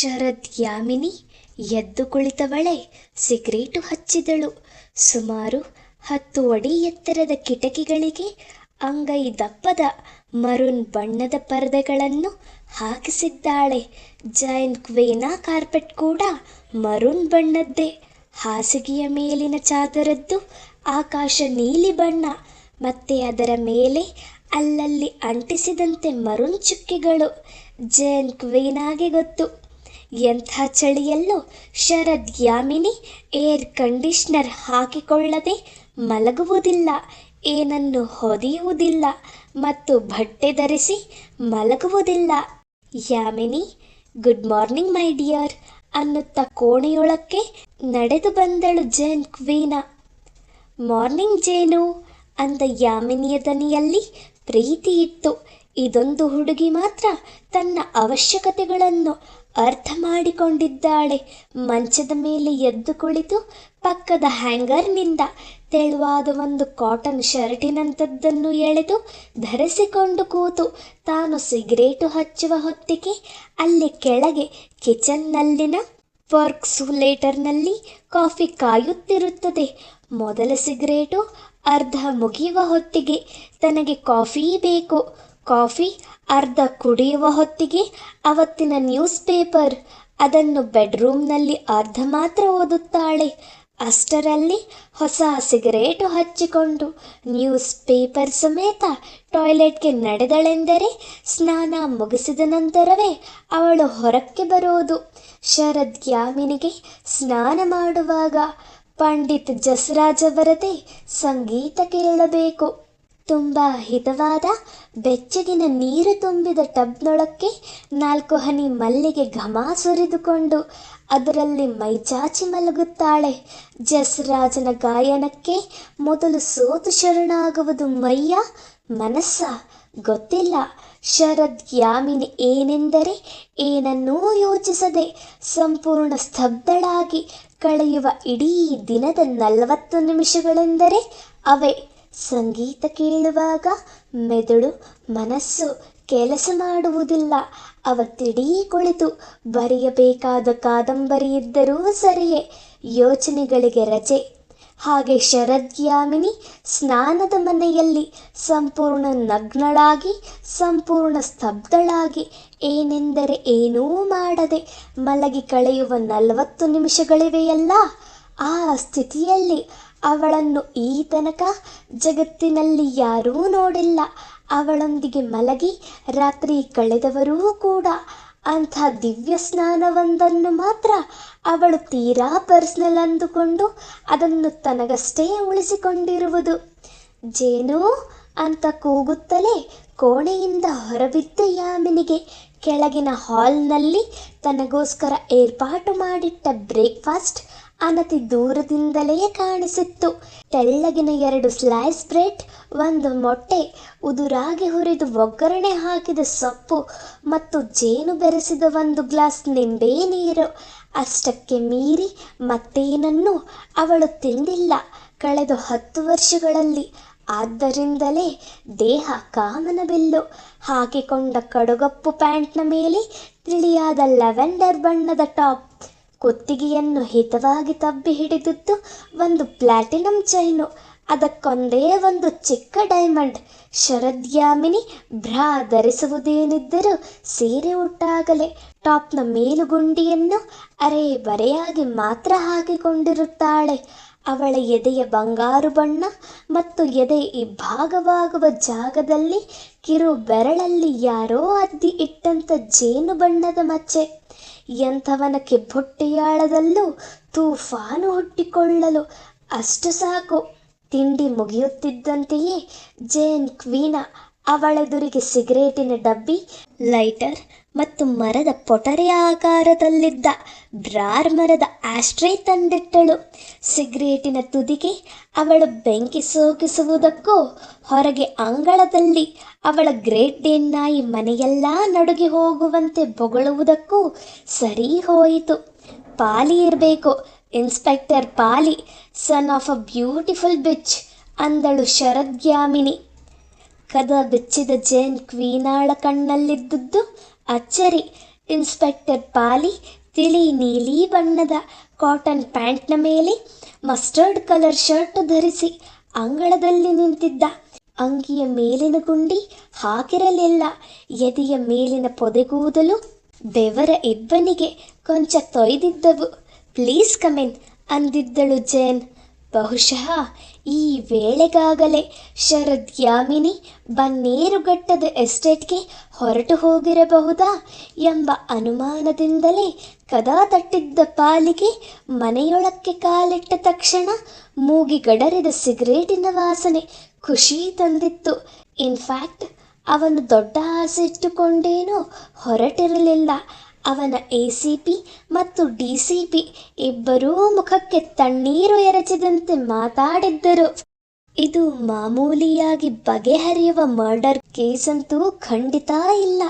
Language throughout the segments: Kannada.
ಶರದ್ ಯಾಮಿನಿ ಎದ್ದು ಕುಳಿತವಳೆ ಸಿಗರೇಟು ಹಚ್ಚಿದಳು. ಸುಮಾರು ಹತ್ತು ಅಡಿ ಎತ್ತರದ ಕಿಟಕಿಗಳಿಗೆ ಅಂಗೈ ದಪ್ಪದ ಮರುನ್ ಬಣ್ಣದ ಪರದೆಗಳನ್ನು ಹಾಕಿಸಿದ್ದಾಳೆ. ಜೈನ್ ಕ್ವೇನಾ ಕಾರ್ಪೆಟ್ ಕೂಡ ಮರುನ್ ಬಣ್ಣದ್ದೇ. ಹಾಸಿಗೆಯ ಮೇಲಿನ ಚಾದರದ್ದು ಆಕಾಶ ನೀಲಿ ಬಣ್ಣ, ಮತ್ತೆ ಅದರ ಮೇಲೆ ಅಲ್ಲಲ್ಲಿ ಅಂಟಿಸಿದಂತೆ ಮರುನ್ ಚುಕ್ಕಿಗಳು. ಜೈನ್ ಕ್ವೇನಾಗೆ ಗೊತ್ತು ಎಂಥ ಚಳಿಯಲ್ಲೂ ಶರದ್ ಯಾಮಿನಿ ಏರ್ ಕಂಡೀಷ್ನರ್ ಹಾಕಿಕೊಳ್ಳದೆ ಮಲಗುವುದಿಲ್ಲ, ಏನನ್ನು ಹೊದೆಯುವುದಿಲ್ಲ ಮತ್ತು ಬಟ್ಟೆ ಧರಿಸಿ ಮಲಗುವುದಿಲ್ಲ. Yamini, good morning my dear ಅನ್ನುತ್ತ ಕೋಣೆಯೊಳಕ್ಕೆ ನಡೆದು ಬಂದಳು ಜೇನ್ ಕ್ವೀನಾ. ಮಾರ್ನಿಂಗ್ ಜೇನು ಅಂದ ಯಾಮಿನಿಯ ದನಿಯಲ್ಲಿ ಪ್ರೀತಿ ಇತ್ತು ಇದೊಂದು ಹುಡುಗಿ ಮಾತ್ರ ತನ್ನ ಅವಶ್ಯಕತೆಗಳನ್ನು ಅರ್ಥ ಮಾಡಿಕೊಂಡಿದ್ದಾಳೆ. ಮಂಚದ ಮೇಲೆ ಎದ್ದು ಕುಳಿತು ಪಕ್ಕದ ಹ್ಯಾಂಗರ್ನಿಂದ ತೆಳುವಾದ ಒಂದು ಕಾಟನ್ ಶರ್ಟಿನಂಥದ್ದನ್ನು ಎಳೆದು ಧರಿಸಿಕೊಂಡು ಕೂತು ತಾನು ಸಿಗರೇಟು ಹಚ್ಚುವ ಹೊತ್ತಿಗೆ ಅಲ್ಲಿ ಕೆಳಗೆ ಕಿಚನ್ನಲ್ಲಿನ ವರ್ಕ್ ಸೂಲೇಟರ್ನಲ್ಲಿ ಕಾಫಿ ಕಾಯುತ್ತಿರುತ್ತದೆ. ಮೊದಲ ಸಿಗರೇಟು ಅರ್ಧ ಮುಗಿಯುವ ಹೊತ್ತಿಗೆ ತನಗೆ ಕಾಫಿ ಬೇಕು. ಕಾಫಿ ಅರ್ಧ ಕುಡಿಯುವ ಹೊತ್ತಿಗೆ ಅವತ್ತಿನ ನ್ಯೂಸ್ ಪೇಪರ್ ಅದನ್ನು ಬೆಡ್ರೂಮ್ನಲ್ಲಿ ಅರ್ಧ ಮಾತ್ರ ಓದುತ್ತಾಳೆ. ಅಷ್ಟರಲ್ಲಿ ಹೊಸ ಸಿಗರೇಟು ಹಚ್ಚಿಕೊಂಡು ನ್ಯೂಸ್ ಪೇಪರ್ ಸಮೇತ ಟಾಯ್ಲೆಟ್ಗೆ ನಡೆದಳೆಂದರೆ ಸ್ನಾನ ಮುಗಿಸಿದ ನಂತರವೇ ಅವಳು ಹೊರಕ್ಕೆ ಬರೋದು. ಶರದ್ ಯಾಮಿನಿಗೆ ಸ್ನಾನ ಮಾಡುವಾಗ ಪಂಡಿತ್ ಜಸರಾಜ್ ಅವರದೇ ಸಂಗೀತ ಕೇಳಬೇಕು. ತುಂಬ ಹಿತವಾದ ಬೆಚ್ಚಗಿನ ನೀರು ತುಂಬಿದ ಟಬ್ನೊಳಕ್ಕೆ ನಾಲ್ಕು ಹನಿ ಮಲ್ಲಿಗೆ ಘಮ ಸುರಿದುಕೊಂಡು ಅದರಲ್ಲಿ ಮೈಚಾಚಿ ಮಲಗುತ್ತಾಳೆ. ಜಸರಾಜನ ಗಾಯನಕ್ಕೆ ಮೊದಲು ಸೋತು ಶರಣಾಗುವುದು ಮೈಯ ಮನಸ್ಸ ಗೊತ್ತಿಲ್ಲ. ಶರದ್ ಯಾಮಿನಿ ಏನೆಂದರೆ ಏನನ್ನೂ ಯೋಚಿಸದೆ ಸಂಪೂರ್ಣ ಸ್ತಬ್ಧಳಾಗಿ ಕಳೆಯುವ ಇಡೀ ದಿನದ ನಲವತ್ತು ನಿಮಿಷಗಳೆಂದರೆ ಅವೇ. ಸಂಗೀತ ಕೇಳುವಾಗ ಮೆದುಳು, ಮನಸ್ಸು ಕೆಲಸ ಮಾಡುವುದಿಲ್ಲ. ಅವತ್ತಿಡೀ ಕುಳಿತು ಬರೆಯಬೇಕಾದ ಕಾದಂಬರಿ ಇದ್ದರೂ ಸರಿಯೇ. ಯೋಚನೆಗಳಿಗೆ ರಜೆ. ಹಾಗೆ ಶರದ್ ಯಾಮಿನಿ ಸ್ನಾನದ ಮನೆಯಲ್ಲಿ ಸಂಪೂರ್ಣ ನಗ್ನಳಾಗಿ, ಸಂಪೂರ್ಣ ಸ್ತಬ್ಧಳಾಗಿ, ಏನೆಂದರೆ ಏನೂ ಮಾಡದೆ ಮಲಗಿ ಕಳೆಯುವ ನಲವತ್ತು ನಿಮಿಷಗಳಿವೆಯಲ್ಲ, ಆ ಸ್ಥಿತಿಯಲ್ಲಿ ಅವಳನ್ನು ಈ ತನಕ ಜಗತ್ತಿನಲ್ಲಿ ಯಾರೂ ನೋಡಿಲ್ಲ. ಅವಳೊಂದಿಗೆ ಮಲಗಿ ರಾತ್ರಿ ಕಳೆದವರೂ ಕೂಡ ಅಂಥ ದಿವ್ಯ ಸ್ನಾನವೊಂದನ್ನು ಮಾತ್ರ ಅವಳು ತೀರಾ ಪರ್ಸ್ನಲ್ ಅಂದುಕೊಂಡು ಅದನ್ನು ತನಗಷ್ಟೇ ಉಳಿಸಿಕೊಂಡಿರುವುದು. ಜೇನು, ಅಂತ ಕೂಗುತ್ತಲೇ ಕೋಣೆಯಿಂದ ಹೊರಬಿದ್ದ ಯಾಮಿನಿಗೆ ಕೆಳಗಿನ ಹಾಲ್ನಲ್ಲಿ ತನಗೋಸ್ಕರ ಏರ್ಪಾಟು ಮಾಡಿಟ್ಟ ಬ್ರೇಕ್ಫಾಸ್ಟ್ ಅನತಿ ದೂರದಿಂದಲೇ ಕಾಣಿಸಿತ್ತು. ತೆಳ್ಳಗಿನ ಎರಡು ಸ್ಲೈಸ್ ಬ್ರೆಡ್ ಒಂದು ಮೊಟ್ಟೆ, ಉದುರಾಗಿ ಹುರಿದು ಒಗ್ಗರಣೆ ಹಾಕಿದ ಸೊಪ್ಪು ಮತ್ತು ಜೇನು ಬೆರೆಸಿದ ಒಂದು ಗ್ಲಾಸ್ ನಿಂಬೆ ನೀರು. ಅಷ್ಟಕ್ಕೆ ಮೀರಿ ಮತ್ತೇನನ್ನು ಅವಳು ತಿಂದಿಲ್ಲ. ಕಳೆದ ಹತ್ತು ವರ್ಷಗಳಲ್ಲಿ ಆದ್ದರಿಂದಲೇ ದೇಹ ಕಾಮನ ಬಿಲ್ಲು. ಹಾಕಿಕೊಂಡ ಕಡುಗಪ್ಪು ಪ್ಯಾಂಟ್ನ ಮೇಲೆ ತಿಳಿಯಾದ ಲೆವೆಂಡರ್ ಬಣ್ಣದ ಟಾಪ್. ಕುತ್ತಿಗೆಯನ್ನು ಹಿತವಾಗಿ ತಬ್ಬಿ ಹಿಡಿದಿದ್ದು ಒಂದು ಪ್ಲಾಟಿನಂ ಚೈನು. ಅದಕ್ಕೊಂದೇ ಒಂದು ಚಿಕ್ಕ ಡೈಮಂಡ್. ಶರದ್ಯಾಮಿನಿ ಭ್ರಾ ಧರಿಸುವುದೇನಿದ್ದರೂ ಸೀರೆ ಉಟ್ಟಾಗಲೇ ಟಾಪ್ನ ಮೇಲುಗುಂಡಿಯನ್ನು ಅರೆ ಬರೆಯಾಗಿ ಮಾತ್ರ ಹಾಕಿಕೊಂಡಿರುತ್ತಾಳೆ. ಅವಳ ಎದೆಯ ಬಂಗಾರು ಬಣ್ಣ ಮತ್ತು ಎದೆ ಭಾಗವಾಗುವ ಜಾಗದಲ್ಲಿ ಕಿರು ಬೆರಳಲ್ಲಿ ಯಾರೋ ಅದ್ದಿ ಇಟ್ಟಂಥ ಜೇನು ಬಣ್ಣದ ಮಚ್ಚೆ. ಎಂಥವನ ಕಿಬ್ಬೊಟ್ಟೆಯಾಳದಲ್ಲೂ ತೂಫಾನು ಹುಟ್ಟಿಕೊಳ್ಳಲು ಅಷ್ಟು ಸಾಕು. ತಿಂಡಿ ಮುಗಿಯುತ್ತಿದ್ದಂತೆಯೇ ಜೇನ್ ಕ್ವೀನ ಅವಳೆದುರಿಗೆ ಸಿಗರೇಟಿನ ಡಬ್ಬಿ ಲೈಟರ್ ಮತ್ತು ಮರದ ಪೊಟರೆಯ ಆಕಾರದಲ್ಲಿದ್ದ ಬ್ರಾರ್ ಮರದ ಆಶ್ರಯ ತಂದಿಟ್ಟಳು. ಸಿಗರೇಟಿನ ತುದಿಗೆ ಅವಳು ಬೆಂಕಿ ಸೋಕಿಸುವುದಕ್ಕೂ ಹೊರಗೆ ಅಂಗಳದಲ್ಲಿ ಅವಳ ಗ್ರೇಟ್ ಡೇನ್ ನಾಯಿ ಮನೆಯೆಲ್ಲ ನಡುಗಿ ಹೋಗುವಂತೆ ಬೊಗಳುವುದಕ್ಕೂ ಸರಿ ಹೋಯಿತು. ಪಾಲಿ ಇರಬೇಕು. Inspector Pali, son of a beautiful bitch ಅಂದಳು ಶರದ್ಯಾಮಿನಿ. ಕದ ಬಿಚ್ಚಿದ ಜೇನ್ ಕ್ವೀನಾಳ ಕಣ್ಣಲ್ಲಿದ್ದುದು ಅಚ್ಚರಿ. ಇನ್ಸ್ಪೆಕ್ಟರ್ ಪಾಲಿ, ತಿಳಿ ನೀಲಿ ಬಣ್ಣದ ಕಾಟನ್ ಪ್ಯಾಂಟ್ನ ಮೇಲೆ ಮಸ್ಟರ್ಡ್ ಕಲರ್ ಶರ್ಟ್ ಧರಿಸಿ ಅಂಗಳದಲ್ಲಿ ನಿಂತಿದ್ದ. ಅಂಗಿಯ ಮೇಲಿನ ಗುಂಡಿ ಹಾಕಿರಲಿಲ್ಲ ಎದೆಯ ಮೇಲಿನ ಪೊದೆಗೂದಲು ಬೆವರ ಇಬ್ಬನಿಗೆ ಕೊಂಚ ತೊಯ್ದಿದ್ದವು. ಪ್ಲೀಸ್ ಕಮೆನ್, ಅಂದಿದ್ದಳು ಜೇನ್. ಬಹುಶಃ ಈ ವೇಳೆಗಾಗಲೇ ಶರದ್ ಯಾಮಿನಿ ಬನ್ನೇರುಘಟ್ಟದ ಎಸ್ಟೇಟ್ಗೆ ಹೊರಟು ಹೋಗಿರಬಹುದಾ ಎಂಬ ಅನುಮಾನದಿಂದಲೇ ಕದ ತಟ್ಟಿದ್ದ ಪಾಲಿಗೆ ಮನೆಯೊಳಕ್ಕೆ ಕಾಲಿಟ್ಟ ತಕ್ಷಣ ಮೂಗಿಗಡರಿದ ಸಿಗರೇಟಿನ ವಾಸನೆ ಖುಷಿ ತಂದಿತ್ತು. ಇನ್ಫ್ಯಾಕ್ಟ್ ಅವನು ದೊಡ್ಡ ಆಸೆ ಇಟ್ಟುಕೊಂಡೇನೋ ಹೊರಟಿರಲಿಲ್ಲ. ಅವನ ಎ ಮತ್ತು ಡಿ ಇಬ್ಬರೂ ಮುಖಕ್ಕೆ ತಣ್ಣೀರು ಎರಚಿದಂತೆ ಮಾತಾಡಿದ್ದರು. ಇದು ಮಾಮೂಲಿಯಾಗಿ ಬಗೆಹರಿಯುವ ಮರ್ಡರ್ ಕೇಸ್ ಅಂತೂ ಖಂಡಿತ ಇಲ್ಲ.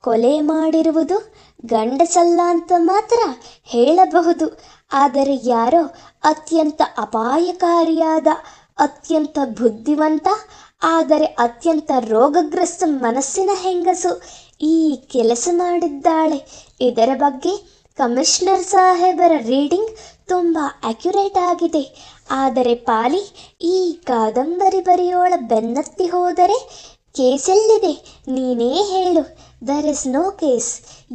ಕೊಲೆ ಮಾಡಿರುವುದು ಗಂಡಸಲ್ಲ ಅಂತ ಮಾತ್ರ ಹೇಳಬಹುದು. ಆದರೆ ಯಾರೋ ಅತ್ಯಂತ ಅಪಾಯಕಾರಿಯಾದ, ಅತ್ಯಂತ ಬುದ್ಧಿವಂತ, ಆದರೆ ಅತ್ಯಂತ ರೋಗಗ್ರಸ್ತ ಮನಸ್ಸಿನ ಹೆಂಗಸು ಈ ಕೆಲಸ ಮಾಡಿದ್ದಾಳೆ. ಇದರ ಬಗ್ಗೆ ಕಮಿಷನರ್ ಸಾಹೇಬರ ರೀಡಿಂಗ್ ತುಂಬ ಅಕ್ಯುರೇಟ್ ಆಗಿದೆ. ಆದರೆ ಪಾಲಿ, ಈ ಕಾದಂಬರಿ ಬರೆಯೋಳ ಬೆನ್ನತ್ತಿ ಹೋದರೆ ಕೇಸೆಲ್ಲಿದೆ. ನೀನೇ ಹೇಳು ದರ್ ಇಸ್ ನೋ ಕೇಸ್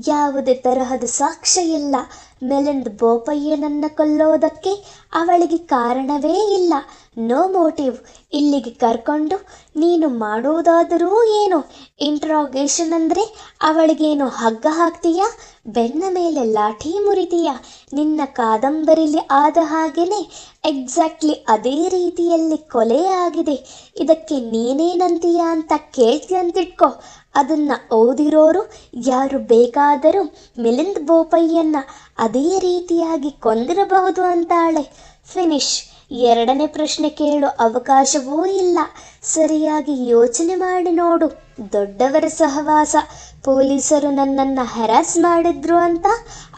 ಯಾವುದೇ ತರಹದ ಸಾಕ್ಷ್ಯ ಇಲ್ಲ. ಮೆಲಿಂದ್ ಬೋಪಯ್ಯನನ್ನು ಕೊಲ್ಲೋದಕ್ಕೆ ಅವಳಿಗೆ ಕಾರಣವೇ ಇಲ್ಲ. ನೋ ಮೋಟಿವ್ ಇಲ್ಲಿಗೆ ಕರ್ಕೊಂಡು ನೀನು ಮಾಡುವುದಾದರೂ ಏನು? ಇಂಟ್ರಾಗೇಷನ್ ಅಂದರೆ ಅವಳಿಗೇನು ಹಗ್ಗ ಹಾಕ್ತೀಯಾ? ಬೆನ್ನ ಮೇಲೆ ಲಾಠಿ ಮುರಿತೀಯಾ? ನಿನ್ನ ಕಾದಂಬರಿಲಿ ಆದ ಹಾಗೆಯೇ ಎಕ್ಸಾಕ್ಟ್ಲಿ ಅದೇ ರೀತಿಯಲ್ಲಿ ಕೊಲೆ ಆಗಿದೆ. ಇದಕ್ಕೆ ನೀನೇನಂತೀಯ ಅಂತ ಕೇಳ್ತೀಯಂತಿಟ್ಕೋ. ಅದನ್ನು ಓದಿರೋರು ಯಾರು ಬೇಕಾದರೂ ಮಿಲಿಂದ್ ಬೋಪಯ್ಯನ್ನ ಅದೇ ರೀತಿಯಾಗಿ ಕೊಂದಿರಬಹುದು ಅಂತಾಳೆ. ಫಿನಿಶ್, ಎರಡನೇ ಪ್ರಶ್ನೆ ಕೇಳೋ, ಅವಕಾಶವೂ ಇಲ್ಲ. ಸರಿಯಾಗಿ ಯೋಚನೆ ಮಾಡಿ ನೋಡು. ದೊಡ್ಡವರ ಸಹವಾಸ, ಪೊಲೀಸರು ನನ್ನನ್ನು ಹೆರಾಸ್ ಮಾಡಿದ್ರು ಅಂತ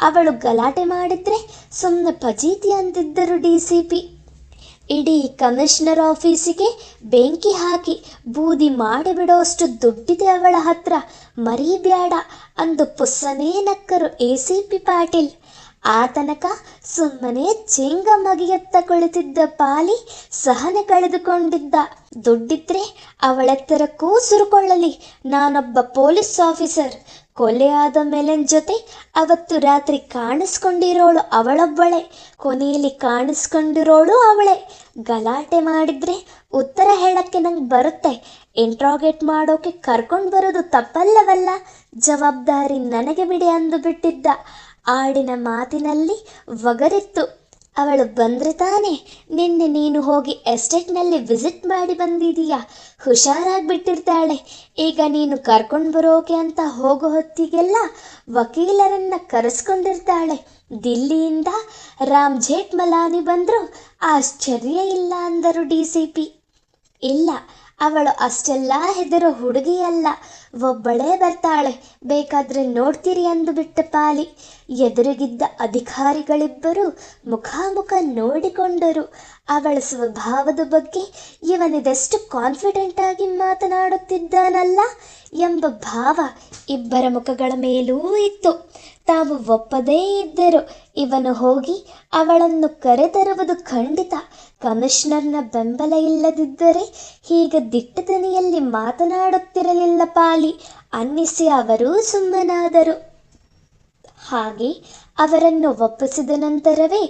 ಅವಳು ಗಲಾಟೆ ಮಾಡಿದ್ರೆ ಸುಮ್ಮನೆ ಪಜೀತಿ ಅಂತಿದ್ದರು ಡಿ ಸಿ ಪಿ. ಇಡೀ ಕಮಿಷನರ್ ಆಫೀಸಿಗೆ ಬೆಂಕಿ ಹಾಕಿ, ಬೂದಿ ಮಾಡಿಬಿಡೋಷ್ಟು ದುಡ್ಡಿದೆ ಅವಳ ಹತ್ರ. ಮರೀಬ್ಯಾಡ ಅಂದು ಪುಸ್ಸನೇ ನಕ್ಕರು ಎ ಸಿ ಪಿ ಪಾಟೀಲ್. ಆ ತನಕ ಸುಮ್ಮನೆ ಚೆಂಗ ಮಗಿಯತ್ತ ಕುಳಿತಿದ್ದ ಪಾಲಿ ಸಹನೆ ಕಳೆದುಕೊಂಡಿದ್ದ. ದುಡ್ಡಿದ್ರೆ ಅವಳೆತ್ತರ ಕೂಸುರುಕೊಳ್ಳಲಿ. ನಾನೊಬ್ಬ ಪೊಲೀಸ್ ಆಫೀಸರ್. ಕೊಲೆ ಆದ ಮೇಲನ್ ಜೊತೆ ಅವತ್ತು ರಾತ್ರಿ ಕಾಣಿಸ್ಕೊಂಡಿರೋಳು ಅವಳೊಬ್ಬಳೆ. ಕೊನೆಯಲ್ಲಿ ಕಾಣಿಸ್ಕೊಂಡಿರೋಳು ಅವಳೆ. ಗಲಾಟೆ ಮಾಡಿದ್ರೆ ಉತ್ತರ ಹೇಳಕ್ಕೆ ನಂಗೆ ಬರುತ್ತೆ. ಇಂಟ್ರಾಗೇಟ್ ಮಾಡೋಕೆ ಕರ್ಕೊಂಡು ಬರೋದು ತಪ್ಪಲ್ಲವಲ್ಲ? ಜವಾಬ್ದಾರಿ ನನಗೆ ಬಿಡಿ ಅಂದು ಬಿಟ್ಟಿದ್ದ. ಆಡಿನ ಮಾತಿನಲ್ಲಿ ಒಗರಿತ್ತು. ಅವಳು ಬಂದ್ರೆ ತಾನೆ, ನಿನ್ನೆ ನೀನು ಹೋಗಿ ಎಸ್ಟೇಟ್ನಲ್ಲಿ ವಿಸಿಟ್ ಮಾಡಿ ಬಂದಿದೀಯಾ? ಹುಷಾರಾಗ್ಬಿಟ್ಟಿರ್ತಾಳೆ. ಈಗ ನೀನು ಕರ್ಕೊಂಡು ಬರೋಕೆ ಅಂತ ಹೋಗೋ ಹೊತ್ತಿಗೆಲ್ಲ ವಕೀಲರನ್ನ ಕರೆಸ್ಕೊಂಡಿರ್ತಾಳೆ. ದಿಲ್ಲಿಯಿಂದ ರಾಮ್ ಜೇಠ್ಮಲಾನಿ ಬಂದರು, ಆಶ್ಚರ್ಯ ಇಲ್ಲ ಅಂದರು ಡಿ ಸಿ ಪಿ. ಇಲ್ಲ, ಅವಳು ಅಷ್ಟೆಲ್ಲ ಹೆದರೋ ಹುಡುಗಿಯಲ್ಲ. ಒಬ್ಬಳೇ ಬರ್ತಾಳೆ, ಬೇಕಾದ್ರೆ ನೋಡ್ತೀರಿ ಅಂದು ಬಿಟ್ಟ ಪಾಲಿ. ಎದುರಿಗಿದ್ದ ಅಧಿಕಾರಿಗಳಿಬ್ಬರು ಮುಖಾಮುಖ ನೋಡಿಕೊಂಡರು. ಅವಳ ಸ್ವಭಾವದ ಬಗ್ಗೆ ಇವನಿದೆಷ್ಟು ಕಾನ್ಫಿಡೆಂಟ್ ಆಗಿ ಮಾತನಾಡುತ್ತಿದ್ದಾನಲ್ಲ ಎಂಬ ಭಾವ ಇಬ್ಬರ ಮುಖಗಳ ಮೇಲೂ ಇತ್ತು. ತಾವು ಒಪ್ಪದೇ ಇದ್ದರು. ಇವನು ಹೋಗಿ ಅವಳನ್ನು ಕರೆತರುವುದು ಖಂಡಿತ. ಕಮಿಷನರ್ನ ಬೆಂಬಲ ಇಲ್ಲದಿದ್ದರೆ ಹೀಗೆ ದಿಟ್ಟದನಿಯಲ್ಲಿ ಮಾತನಾಡುತ್ತಿರಲಿಲ್ಲ ಪಾಲಿ. ಅನ್ನಿಸಿ ಅವರೂ ಸುಮ್ಮನಾದರು. ಹಾಗೆ ಅವರನ್ನು ಒಪ್ಪಿಸಿದ ನಂತರವೇ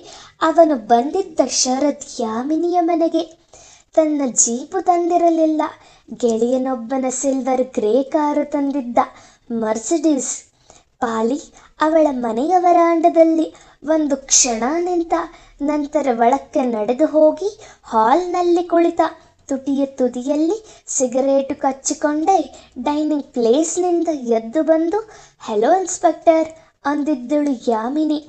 ಅವನು ಬಂದಿದ್ದ ಶರದ್ ಯಾಮಿನಿಯ ಮನೆಗೆ. ತನ್ನ ಜೀಪು ತಂದಿರಲಿಲ್ಲ. ಗೆಳೆಯನೊಬ್ಬನ ಸಿಲ್ವರ್ ಗ್ರೇ ಕಾರು ತಂದಿದ್ದ ಮರ್ಸಿಡೀಸ್. ಪಾಲಿ ಅವಳ ಮನೆಯ ವರಾಂಡದಲ್ಲಿ ಒಂದು ಕ್ಷಣ ನಿಂತ ನಂತರ ಒಳಕ್ಕೆ ನಡೆದು ಹೋಗಿ ಹಾಲ್ನಲ್ಲಿ ಕುಳಿತ. ತುಟಿಯ ತುದಿಯಲ್ಲಿ ಸಿಗರೇಟು ಕಚ್ಚಿಕೊಂಡೇ ಡೈನಿಂಗ್ ಪ್ಲೇಸ್ನಿಂದ ಎದ್ದು ಬಂದು, ಹಲೋ ಇನ್ಸ್ಪೆಕ್ಟರ್ ಅಂದಿದ್ದಳು ಯಾಮಿನಿ.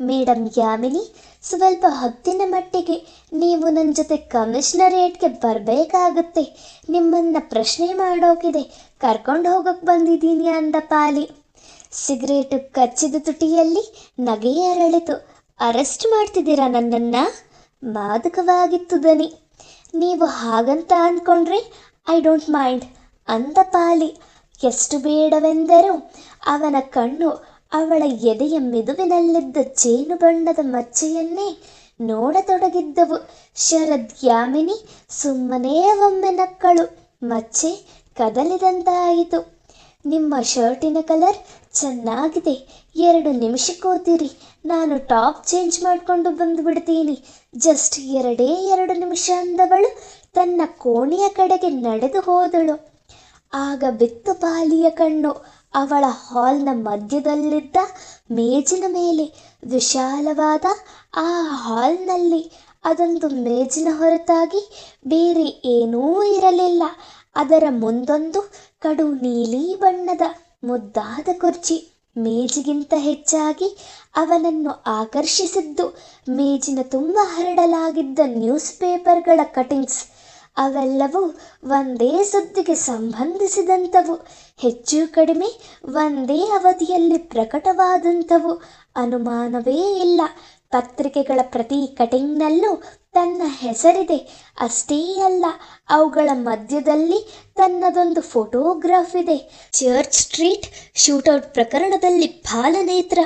ಮೇಡಮ್ ಯಾಮಿನಿ, ಸ್ವಲ್ಪ ಹೊತ್ತಿನ ಮಟ್ಟಿಗೆ ನೀವು ನನ್ನ ಜೊತೆ ಕಮಿಷನರೇಟ್ಗೆ ಬರಬೇಕಾಗುತ್ತೆ. ನಿಮ್ಮನ್ನ ಪ್ರಶ್ನೆ ಮಾಡೋಕಿದೆ. ಕರ್ಕೊಂಡು ಹೋಗಕ್ಕೆ ಬಂದಿದ್ದೀನಿ ಅಂದ ಪಾಲಿ. ಸಿಗರೇಟು ಕಚ್ಚಿದ ತುಟಿಯಲ್ಲಿ ನಗೆ ಅರಳಿತು. ಅರೆಸ್ಟ್ ಮಾಡ್ತಿದ್ದೀರಾ ನನ್ನನ್ನು? ಮಾದಕವಾಗಿತ್ತು ದನಿ ನೀವು ಹಾಗಂತ ಅಂದ್ಕೊಂಡ್ರೆ ಐ ಡೋಂಟ್ ಮೈಂಡ್ ಅಂದ ಪಾಲಿ. ಎಷ್ಟು ಬೇಡವೆಂದರೂ ಅವನ ಕಣ್ಣು ಅವಳ ಎದೆಯ ಮೆದುವಿನಲ್ಲಿದ್ದ ಜೇನು ಬಣ್ಣದ ಮಚ್ಚೆಯನ್ನೇ ನೋಡತೊಡಗಿದ್ದವು. ಶರದ್ ಯಾಮಿನಿ ಸುಮ್ಮನೆ ಒಮ್ಮೆ ನಕ್ಕಳು. ಮಚ್ಚೆ ಕದಲಿದಂತಾಯಿತು. ನಿಮ್ಮ ಶರ್ಟಿನ ಕಲರ್ ಚೆನ್ನಾಗಿದೆ. ಎರಡು ನಿಮಿಷ ಕೂತಿರಿ. ನಾನು ಟಾಪ್ ಚೇಂಜ್ ಮಾಡಿಕೊಂಡು ಬಂದುಬಿಡ್ತೀನಿ ಜಸ್ಟ್ ಎರಡೇ ಎರಡು ನಿಮಿಷ ಅಂದವಳು ತನ್ನ ಕೋಣೆಯ ಕಡೆಗೆ ನಡೆದು ಹೋದಳು. ಆಗ ಬಿತ್ತು ಪಾಲಿಯ ಕಣ್ಣು ಅವಳ ಹಾಲ್ನ ಮಧ್ಯದಲ್ಲಿದ್ದ ಮೇಜಿನ ಮೇಲೆ ವಿಶಾಲವಾದ ಆ ಹಾಲ್ನಲ್ಲಿ ಅದೊಂದು ಮೇಜಿನ ಹೊರತಾಗಿ ಬೇರೆ ಏನೂ ಇರಲಿಲ್ಲ. ಅದರ ಮುಂದೊಂದು ಕಡು ನೀಲಿ ಬಣ್ಣದ ಮುದ್ದಾದ ಕುರ್ಚಿ. ಮೇಜಿಗಿಂತ ಹೆಚ್ಚಾಗಿ ಅವನನ್ನು ಆಕರ್ಷಿಸಿದ್ದು ಮೇಜಿನ ತುಂಬ ಹರಡಲಾಗಿದ್ದ ನ್ಯೂಸ್ ಪೇಪರ್ಗಳ ಕಟಿಂಗ್ಸ್. ಅವೆಲ್ಲವೂ ಒಂದೇ ಸುದ್ದಿಗೆ ಸಂಬಂಧಿಸಿದಂಥವು. ಹೆಚ್ಚು ಕಡಿಮೆ ಒಂದೇ ಅವಧಿಯಲ್ಲಿ ಪ್ರಕಟವಾದಂಥವು. ಅನುಮಾನವೇ ಇಲ್ಲ. ಪತ್ರಿಕೆಗಳ ಪ್ರತಿ ಕಟಿಂಗ್ನಲ್ಲೂ ತನ್ನ ಹೆಸರಿದೆ. ಅಷ್ಟೇ ಅಲ್ಲ, ಅವುಗಳ ಮಧ್ಯದಲ್ಲಿ ತನ್ನದೊಂದು ಫೋಟೋಗ್ರಾಫ್ ಇದೆ. ಚರ್ಚ್ ಸ್ಟ್ರೀಟ್ ಶೂಟೌಟ್ ಪ್ರಕರಣದಲ್ಲಿ ಬಾಲನೇತ್ರ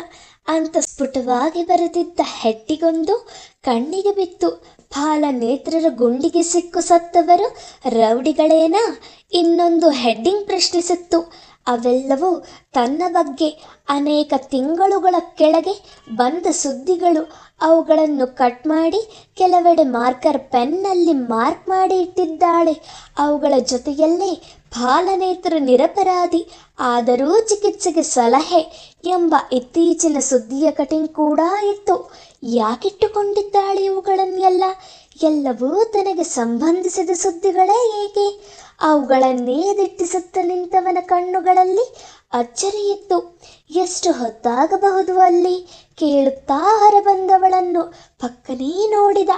ಅಂತ ಸ್ಫುಟವಾಗಿ ಬರೆದಿದ್ದ ಹೆಟ್ಟಿಗೊಂದು ಕಣ್ಣಿಗೆ ಬಿತ್ತು. ಬಾಲನೇತ್ರರ ಗುಂಡಿಗೆ ಸಿಕ್ಕು ಸತ್ತವರು, ರೌಡಿಗಳೇನಾ? ಇನ್ನೊಂದು ಹೆಡ್ಡಿಂಗ್ ಪ್ರಶ್ನಿಸಿತ್ತು. ಅವೆಲ್ಲವೂ ತನ್ನ ಬಗ್ಗೆ ಅನೇಕ ತಿಂಗಳುಗಳ ಕೆಳಗೆ ಬಂದ ಸುದ್ದಿಗಳು. ಅವುಗಳನ್ನು ಕಟ್ ಮಾಡಿ ಕೆಲವೆಡೆ ಮಾರ್ಕರ್ ಪೆನ್ನಲ್ಲಿ ಮಾರ್ಕ್ ಮಾಡಿ ಇಟ್ಟಿದ್ದಾಳೆ. ಅವುಗಳ ಜೊತೆಯಲ್ಲೇ ಬಾಲನೇತ್ರ ನಿರಪರಾಧಿ, ಆದರೂ ಚಿಕಿತ್ಸೆಗೆ ಸಲಹೆ ಎಂಬ ಇತ್ತೀಚಿನ ಸುದ್ದಿಯ ಕಟಿಂಗ್ ಕೂಡ ಇತ್ತು. ಯಾಕಿಟ್ಟುಕೊಂಡಿದ್ದಾಳೆ ಇವುಗಳನ್ನೆಲ್ಲ? ಎಲ್ಲವೂ ತನಗೆ ಸಂಬಂಧಿಸಿದ ಸುದ್ದಿಗಳೇ ಏಕೆ? ಅವುಗಳನ್ನೇ ದಿಟ್ಟಿಸುತ್ತ ನಿಂತವನ ಕಣ್ಣುಗಳಲ್ಲಿ ಅಚ್ಚರಿಯಿತ್ತು. ಎಷ್ಟು ಹೊತ್ತಾಗಬಹುದು ಅಲ್ಲಿ? ಕೇಳುತ್ತಾ ಹೊರಬಂದವಳನ್ನು ಪಕ್ಕನೇ ನೋಡಿದ.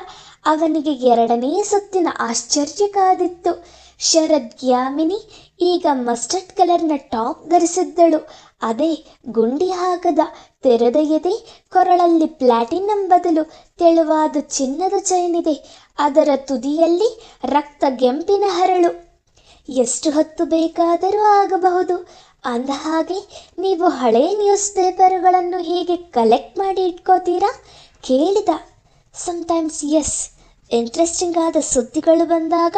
ಅವನಿಗೆ ಎರಡನೇ ಸುತ್ತಿನ ಆಶ್ಚರ್ಯ ಕಾದಿತ್ತು. ಶರದ್ ಗ್ಯಾಮಿನಿ ಈಗ ಮಸ್ಟರ್ಡ್ ಕಲರ್ನ ಟಾಪ್ ಧರಿಸಿದ್ದಳು. ಅದೇ ಗುಂಡಿ ಹಾಕದ. ತೆರೆದ ಎದೆ ಕೊರಳಲ್ಲಿ ಪ್ಲಾಟಿನಂ ಬದಲು ತೆಳುವಾದ ಚಿನ್ನದ ಚೈನ್ ಇದೆ ಅದರ ತುದಿಯಲ್ಲಿ ರಕ್ತ ಗೆಂಪಿನ ಹರಳು. ಎಷ್ಟು ಹೊತ್ತು ಬೇಕಾದರೂ ಆಗಬಹುದು. ಅಂದ ಹಾಗೆ ನೀವು ಹಳೆ ನ್ಯೂಸ್ ಪೇಪರ್ಗಳನ್ನು ಹೀಗೆ ಕಲೆಕ್ಟ್ ಮಾಡಿ ಇಟ್ಕೋತೀರಾ? ಕೇಳಿದ. ಸಮ್ಟೈಮ್ಸ್ ಎಸ್ ಇಂಟ್ರೆಸ್ಟಿಂಗ್ ಆದ ಸುದ್ದಿಗಳು ಬಂದಾಗ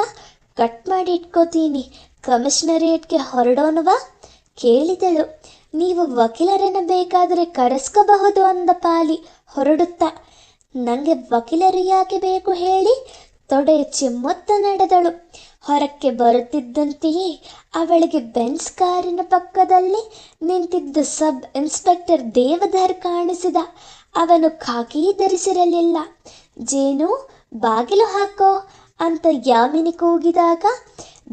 ಕಟ್ ಮಾಡಿ ಇಟ್ಕೋತೀನಿ. ಕಮಿಷನರೇಟ್ಗೆ ಹೊರಡೋಣವಾ? ಕೇಳಿದಳು. ನೀವು ವಕೀಲರನ್ನು ಬೇಕಾದರೆ ಕರೆಸ್ಕೋಬಹುದು ಅಂದ ಪಾಲಿ ಹೊರಡುತ್ತಾ ನನಗೆ ವಕೀಲರು ಯಾಕೆ ಬೇಕು ಹೇಳಿ, ತೊಡೆ ಚಿಮ್ಮತ್ತ ನಡೆದಳು. ಹೊರಕ್ಕೆ ಬರುತ್ತಿದ್ದಂತೆಯೇ ಅವಳಿಗೆ ಬೆನ್ಸ್ ಕಾರಿನ ಪಕ್ಕದಲ್ಲಿ ನಿಂತಿದ್ದ ಸಬ್ ಇನ್ಸ್ಪೆಕ್ಟರ್ ದೇವಧರ್ ಕಾಣಿಸಿದ. ಅವನು ಖಾಕಿ ಧರಿಸಿರಲಿಲ್ಲ. ಜೇನು, ಬಾಗಿಲು ಹಾಕೋ, ಅಂತ ಯಾಮಿನಿ ಕೂಗಿದಾಗ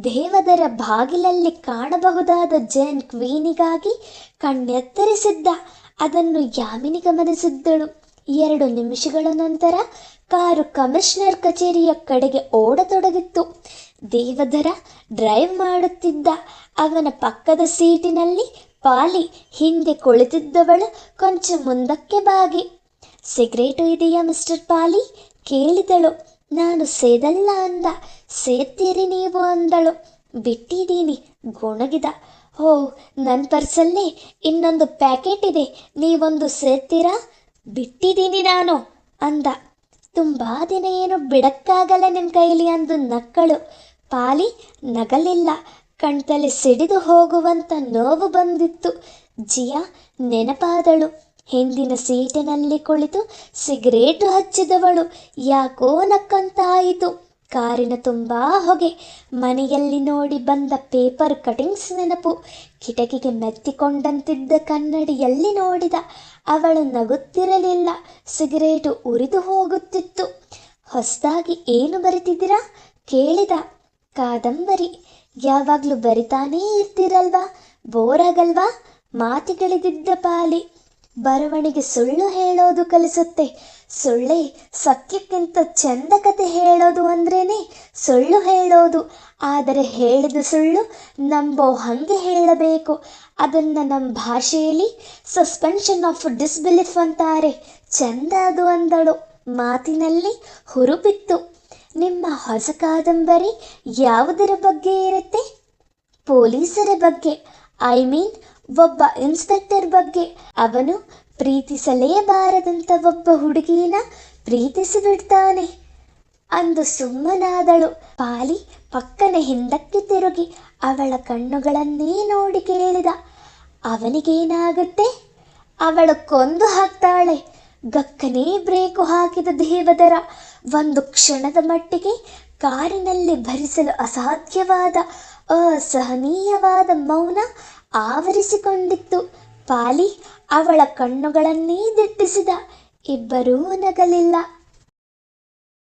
ದೇವದರ ಬಾಗಿಲಲ್ಲಿ ಕಾಣಬಹುದಾದ ಜೈನ್ ಕ್ವೀನಿಗಾಗಿ ಕಣ್ಣೆತ್ತರಿಸಿದ್ದ, ಅದನ್ನು ಯಾಮಿನಿ ಗಮನಿಸಿದ್ದಳು. ಎರಡು ನಿಮಿಷಗಳ ನಂತರ ಕಾರು ಕಮಿಷನರ್ ಕಚೇರಿಯ ಕಡೆಗೆ ಓಡತೊಡಗಿತ್ತು. ದೇವದರ ಡ್ರೈವ್ ಮಾಡುತ್ತಿದ್ದ, ಅವನ ಪಕ್ಕದ ಸೀಟಿನಲ್ಲಿ ಪಾಲಿ ಹಿಂದೆ ಕುಳಿತಿದ್ದವಳು ಕೊಂಚ ಮುಂದಕ್ಕೆ ಬಾಗಿ. ಸಿಗರೇಟು ಇದೆಯಾ ಮಿಸ್ಟರ್ ಪಾಲಿ? ಕೇಳಿದಳು. ನಾನು ಸೇದಲ್ಲ ಅಂದ. ಸೇದ್ತೀರಿ ನೀವು ಅಂದಳು. ಬಿಟ್ಟಿದ್ದೀನಿ, ಗೊಣಗಿದ. ಓ ನನ್ನ ಪರ್ಸಲ್ಲೇ ಇನ್ನೊಂದು ಪ್ಯಾಕೆಟ್ ಇದೆ. ನೀವೊಂದು ಸೇರ್ತೀರಾ ಬಿಟ್ಟಿದ್ದೀನಿ ನಾನು ಅಂದ. ತುಂಬ ದಿನ ಏನು ಬಿಡಕ್ಕಾಗಲ್ಲ ನಿನ್ನ ಕೈಲಿ ಅಂದು ನಕ್ಕಳು. ಪಾಲಿ ನಗಲಿಲ್ಲ. ಕಣ್ತಲ್ಲಿ ಸಿಡಿದು ಹೋಗುವಂಥ ನೋವು ಬಂದಿತ್ತು. ಜಿಯಾ ನೆನಪಾದಳು. ಹಿಂದಿನ ಸೀಟಿನಲ್ಲಿ ಕುಳಿತು ಸಿಗರೇಟು ಹಚ್ಚಿದವಳು. ಯಾಕೋ ನಕ್ಕಂತಾಯಿತು. ಕಾರಿನ ತುಂಬ ಹೊಗೆ. ಮನೆಯಲ್ಲಿ ನೋಡಿ ಬಂದ ಪೇಪರ್ ಕಟಿಂಗ್ಸ್ ನೆನಪು. ಕಿಟಕಿಗೆ ಮೆತ್ತಿಕೊಂಡಂತಿದ್ದ ಕನ್ನಡಿಯಲ್ಲಿ ನೋಡಿದ. ಅವಳು ನಗುತ್ತಿರಲಿಲ್ಲ. ಸಿಗರೇಟು ಉರಿದು ಹೋಗುತ್ತಿತ್ತು. ಹೊಸದಾಗಿ ಏನು ಬರಿತಿದ್ದೀರಾ ಕೇಳಿದ. ಕಾದಂಬರಿ. ಯಾವಾಗಲೂ ಬರಿತಾನೇ ಇರ್ತಿರಲ್ವಾ? ಬೋರ್ ಆಗಲ್ವಾ ಮಾತಿಗಳಿದ್ದ ಪಾಲಿ. ಬರವಣಿಗೆ ಸುಳ್ಳು ಹೇಳೋದು ಕಲಿಸುತ್ತೆ. ಸುಳ್ಳೇ ಸತ್ಯಕ್ಕಿಂತ ಚಂದ ಕತೆ ಹೇಳೋದು ಅಂದ್ರೇನೆ ಸುಳ್ಳು ಹೇಳೋದು. ಆದರೆ ಹೇಳಿದ ಸುಳ್ಳು ನಂಬೋ ಹಾಗೆ ಹೇಳಬೇಕು. ಅದನ್ನು ನಮ್ಮ ಭಾಷೆಯಲ್ಲಿ ಸಸ್ಪೆನ್ಷನ್ ಆಫ್ ಡಿಸ್ಬಿಲಿಫ್ ಅಂತಾರೆ. ಚಂದ ಅದು ಅಂದಳು. ಮಾತಿನಲ್ಲಿ ಹುರುಪಿತ್ತು. ನಿಮ್ಮ ಹೊಸ ಕಾದಂಬರಿ ಯಾವುದರ ಬಗ್ಗೆ ಇರುತ್ತೆ? ಪೊಲೀಸರ ಬಗ್ಗೆ. ಐ ಮೀನ್ ಒಬ್ಬ ಇನ್ಸ್ಪೆಕ್ಟರ್ ಬಗ್ಗೆ ಅವನು ಪ್ರೀತಿಸಲೇಬಾರದಂತ ಒಬ್ಬ ಹುಡುಗಿನ ಪ್ರೀತಿಸಿ ಬಿಡ್ತಾನೆ ಅಂದು ಸುಮ್ಮನಾದಳು. ಪಾಲಿ ಪಕ್ಕನೆ ಹಿಂದಕ್ಕೆ ತಿರುಗಿ ಅವಳ ಕಣ್ಣುಗಳನ್ನೇ ನೋಡಿ ಕೇಳಿದ. ಅವನಿಗೇನಾಗುತ್ತೆ? ಅವಳು ಕೊಂದು ಹಾಕ್ತಾಳೆ. ಗಕ್ಕನೇ ಬ್ರೇಕು ಹಾಕಿದ ದೇವದರ ಒಂದು ಕ್ಷಣದ ಮಟ್ಟಿಗೆ ಕಾರಿನಲ್ಲಿ ಭರಿಸಲು ಅಸಾಧ್ಯವಾದ ಅಸಹನೀಯವಾದ ಮೌನ ಆವರಿಸಿಕೊಂಡಿತ್ತು. ಪಾಲಿ ಅವಳ ಕಣ್ಣುಗಳನ್ನೇ ದಿಟ್ಟಿಸಿದ. ಇಬ್ಬರೂ ನಗಲಿಲ್ಲ.